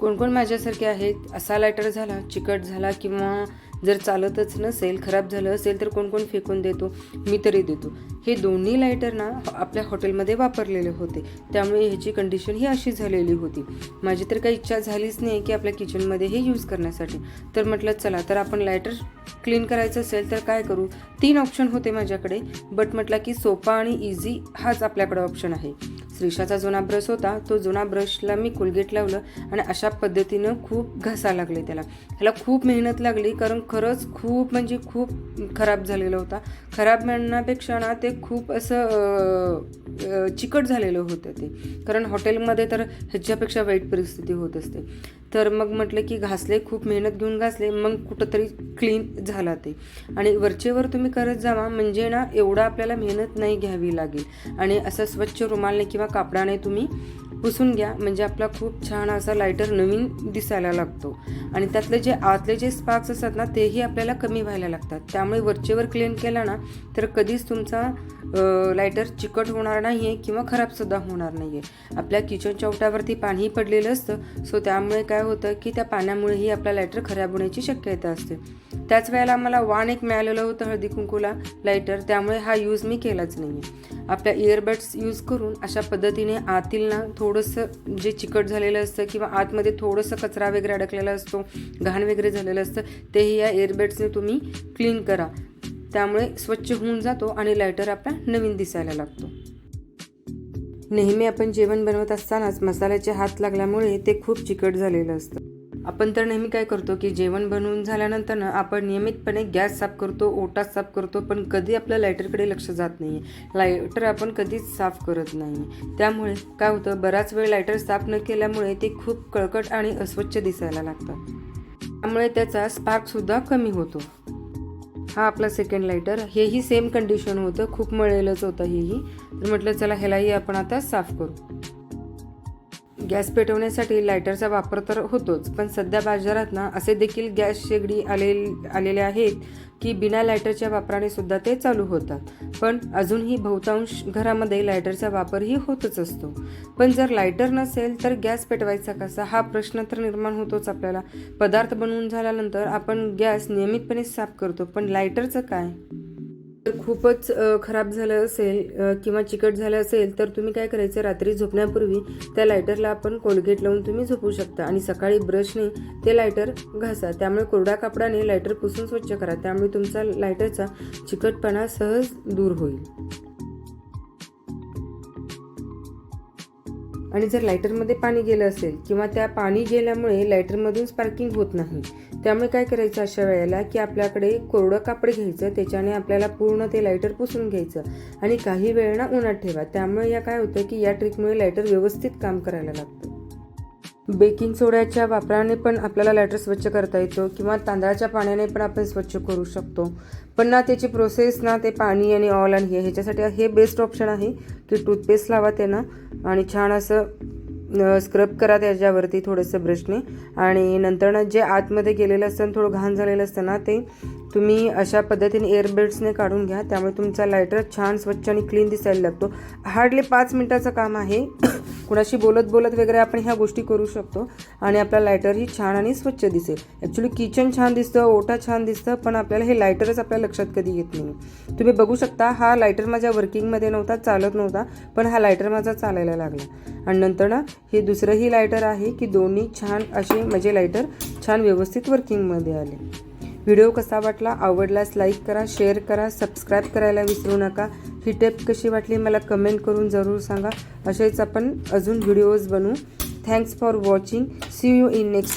कोण कोण माझ्यासारखे आहेत? असा लायटर झाला चिकट झाला किंवा जर चालतच नसेल खराब झालं असेल तर कोण कोण फेकून देतो? मी तरी देतो. हे दोन्ही लायटर ना आपल्या हॉटेलमध्ये वापरलेले होते. त्यामुळे ह्याची कंडिशन ही अशी झालेली होती. माझी तर काही इच्छा झालीच नाही की आपल्या किचनमध्ये हे यूज करण्यासाठी. तर म्हटलं चला तर आपण लायटर क्लीन करायचं असेल तर काय करू? तीन ऑप्शन होते माझ्याकडे बट म्हटलं की सोपा आणि इझी हाच आपल्याकडे ऑप्शन आहे. श्रीषाचा जुना ब्रश होता तो जुना ब्रशला मी कोलगेट लावलं आणि अशा पद्धतीनं खूप घासा लागले त्याला. ह्याला खूप मेहनत लागली कारण खरंच खूप म्हणजे खूप खराब झालेला होता. खराब म्हणण्यापेक्षा ना ते खूप असं चिकट झालेलं होतं ते. कारण हॉटेलमध्ये तर ह्याच्यापेक्षा वाईट परिस्थिती होत असते. तर मग म्हटलं की घासले खूप मेहनत घेऊन घासले मग कुठंतरी क्लीन झाला ते. आणि वरचेवर तुम्ही करत जावा म्हणजे ना एवढा आपल्याला मेहनत नाही घ्यावी लागेल. आणि असं स्वच्छ रुमालने किंवा कापडाने तुम्ही पुसून घ्या म्हणजे आपला खूप छान असा लायटर नवीन दिसायला लागतो. आणि त्यातले जे आतले जे स्पार्क्स असतात ना तेही आपल्याला कमी व्हायला लागतात. त्यामुळे वरचेवर क्लीन केला ना तर कधीच तुमचा लायटर चिकट होणार नाही आहे किंवा खराबसुद्धा होणार नाही आहे आपल्या किचनच्या ओटावरती पाणीही पडलेलं असतं. सो त्यामुळे काय होतं की त्या पाण्यामुळेही आपला लायटर खराब होण्याची शक्यता असते. त्याच वेळेला मला वाण एक मिळालेलं होतं हळदी कुंकूला लायटर त्यामुळे हा यूज मी केलाच नाही आहे आपल्या इयरबड्स यूज करून अशा पद्धतीने आतील ना थोडं थोडंसं जे चिकट झालेलं असतं किंवा आतमध्ये थोडंसं कचरा वगैरे अडकलेला असतो घाण वगैरे झालेलं असतं तेही या एअरबेड्सने तुम्ही क्लीन करा. त्यामुळे स्वच्छ होऊन जातो आणि लायटर आपला नवीन दिसायला लागतो. नेहमी आपण जेवण बनवत असतानाच मसाल्याचे हात लागल्यामुळे ते खूप चिकट झालेलं असतं. आपण तर नेहमी काय करतो की जेवण बनवून झाल्यानंतर ना आपण नियमितपणे गॅस साफ करतो ओटा साफ करतो पण कधी आपल्या लायटरकडे लक्ष जात नाही. लायटर आपण कधीच साफ करत नाही. त्यामुळे काय होतं बराच वेळ लायटर साफ न केल्यामुळे ते खूप कळकट आणि अस्वच्छ दिसायला लागतात. त्यामुळे त्याचा स्पार्कसुद्धा कमी होतो. हा आपला सेकंड लायटर. हेही सेम कंडिशन होतं. खूप मळलेलंच होतं हेही. तर म्हटलं चला ह्यालाही आपण आता साफ करू. गॅस पेटवण्यासाठी लायटरचा वापर तर होतोच पण सध्या बाजारात ना असे देखील गॅस शेगडी आले आलेले आहेत की बिना लायटरच्या वापराने सुद्धा ते चालू होतात. पण अजूनही बहुतांश घरामध्ये लायटरचा वापरही होतच असतो. पण जर लायटर नसेल तर गॅस पेटवायचा कसा? हा प्रश्न तर निर्माण होतोच आपल्याला. पदार्थ बनवून झाल्यानंतर आपण गॅस नियमितपणे साफ करतो पण लायटरचं काय? खूपच खराब झालं असेल किंवा चिकट झालं असेल तर तुम्ही काय करायचं? रात्री झोपण्यापूर्वी त्या लायटरला आपण कोलगेट लावून तुम्ही झोपू शकता आणि सकाळी ब्रशने ते लायटर घासा. त्यामुळे कोरड्या कापडाने लायटर पुसून स्वच्छ करा. त्यामुळे तुमचा लायटरचा चिकटपणा सहज दूर होईल. आणि जर लायटरमध्ये पाणी गेलं असेल किंवा त्या पाणी गेल्यामुळे लायटरमधून स्पार्किंग होत नाही त्यामुळे काय करायचं अशा वेळेला की आपल्याकडे कोरडं कापड घ्यायचं त्याच्याने आपल्याला पूर्ण ते लायटर पुसून घ्यायचं आणि काही वेळ ना उन्हात ठेवा. त्यामुळे या काय होतं की या ट्रिकमुळे लायटर व्यवस्थित काम करायला लागतं. बेकिंग सोड्याच्या वापराने पण आपल्याला लायटर स्वच्छ करता येतो किंवा तांदळाच्या पाण्याने पण आपण स्वच्छ करू शकतो. पण ना त्याची प्रोसेस ना ते पाणी आणि ऑल आणि हे ह्याच्यासाठी हे बेस्ट ऑप्शन आहे. की टूथपेस्ट लावा त्यानं आणि छान असं स्क्रब करा त्याच्यावरती थोडंसं ब्रशने आणि नंतरनं जे आतमध्ये गेलेलं असतं आणि थोडं घाण झालेलं असतं ना ते तुम्ही अशा पद्धतीने एअरबेड्सने काढून घ्या. त्यामुळे तुमचा लायटर छान स्वच्छ आणि क्लीन दिसायला लागतो. हार्डली पाच मिनटाचं काम आहे. कुणाशी बोलत बोलत वगैरे आपण ह्या गोष्टी करू शकतो. आणि आपला लायटरही छान आणि स्वच्छ दिसेल. ॲक्च्युली किचन छान दिसतं ओटा छान दिसतं पण आपल्याला हे लायटरच आपल्या लक्षात कधी येत नाही. तुम्ही बघू शकता हा लायटर माझ्या वर्किंगमध्ये नव्हता चालत नव्हता पण हा लायटर माझा चालायला लागला. आणि नंतर ना हे दुसरंही लायटर आहे की दोन्ही छान असे म्हणजे माझे लायटर छान व्यवस्थित वर्किंगमध्ये आले. व्हिडिओ कसा वाटला आवडल्यास लाईक करा शेअर करा सबस्क्राईब करायला विसरू नका. ही टेप कशी वाटली मला कमेंट करून जरूर सांगा. असेच आपण अजून व्हिडिओज बनवू. Thanks for watching see you in next